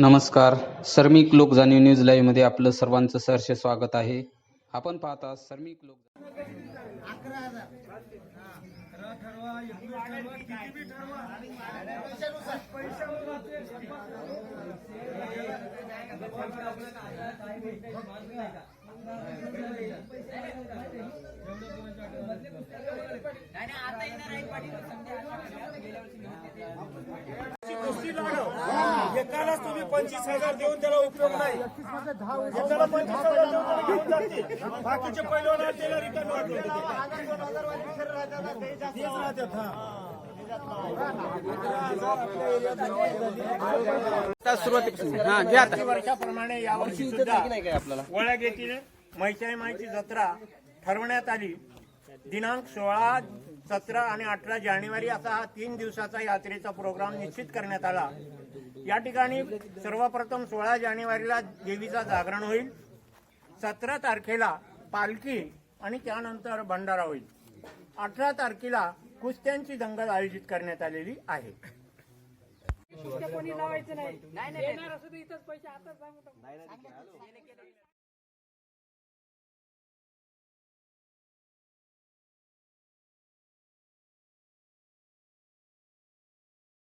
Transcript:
नमस्कार. सर्मिक लोक जाणीव न्यूज लाईव्हमध्ये आपलं सर्वांचं सहर्ष स्वागत आहे. आपण पाहता सर्मिक लोक कुस्ती एकालाच तुम्ही पंचवीस हजार देऊन त्याला उपयोग नाही. एकाला पंचवीस हजार देऊन त्याला घेऊन जातील. बाकीचे पहिलवान त्याला रिटर्न तेच राहतात हा. सुरुवातीपासून हा घ्या आता. वर्षाप्रमाणे यावर्षी सुद्धा नाही काय आपल्याला? वळग येथील मैसाई माईची जत्रा ठरवण्यात आली. दिनांक सोळा सतरा आणि अठरा जानेवारी असा हा तीन दिवसाचा यात्रेचा प्रोग्राम निश्चित करण्यात आला. या ठिकाणी सर्वप्रथम सोळा जानेवारीला देवीचा जागरण होईल. सतरा तारखेला पालखी आणि त्यानंतर भंडारा होईल. अठरा तारखेला कुस्त्यांची दंगल आयोजित करण्यात आलेली आहे. कोणी लावायचं नाही.